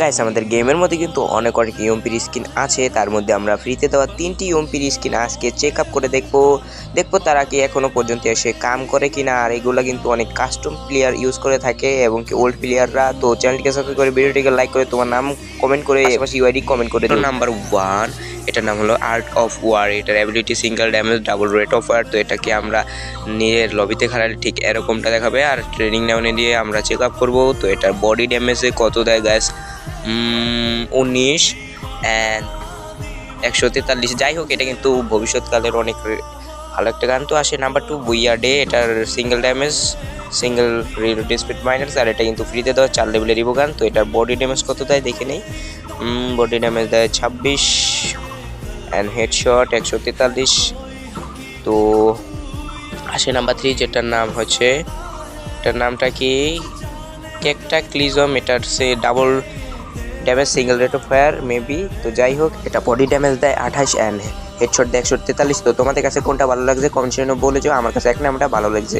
Guys আমাদের গেমের মধ্যে কিন্তু অনেক অনেক ইউএমপির স্কিন আছে। তার মধ্যে আমরা ফ্রিতে দেওয়া তিনটি ইউএমপির স্কিন আজকে চেক আপ করে দেখব। দেখব তারা কি এখনও পর্যন্ত এসে কাম করে কিনা। আর এগুলো কিন্তু অনেক কাস্টম প্লেয়ার ইউজ করে থাকে এবং কি ওল্ড প্লেয়াররা তো চ্যানেলটিকে সাবস্ক্রাইব করে ভিডিওটিকে লাইক করে তোমার নাম কমেন্ট করে পাশাপাশি ইউআইডি কমেন্ট করে দিও। নাম্বার ওয়ান এটার নাম হলো আর্ট অফ ওয়ার এটার ability single damage double rate of war তো এটাকে আমরা নিজের লবিতে খেলালে ঠিক এরকমটা দেখাবে। আর ট্রেনিং ডাউনে দিয়ে আমরা চেক আপ করব। তো এটার বডি ড্যামেজে কত দেয় গ্যাস উনিশ একশো তেতাল্লিশ। যাই হোক, এটা কিন্তু ভবিষ্যৎকালের অনেক ভালো একটা গান তো আসে। নাম্বার টু বুইয়া ডে এটার single damage single reload speed minus আর এটা কিন্তু ফ্রিতে দেওয়া, চার লেভেলের রিভো গান। তো এটার বডি ড্যামেজ কত দেয় দেখে নেই। বডি ড্যামেজ দেয় ছাব্বিশ অ্যান্ড হেডশট একশো তেতাল্লিশ। তো আসে নাম্বার থ্রি যেটার নাম হচ্ছে এটার নামটা কি? কেকটা ক্লিজম এটার সে double damage single rate of fire maybe তো যাই হোক, এটা বডি ড্যামেজ দেয় আঠাশ অ্যান্ড হেডশট দেয় একশো তেতাল্লিশ। তো তোমাদের কাছে কোনটা ভালো লাগছে? কমেন্ট বলে যাও। আমার কাছে এক নামটা ভালো লাগছে।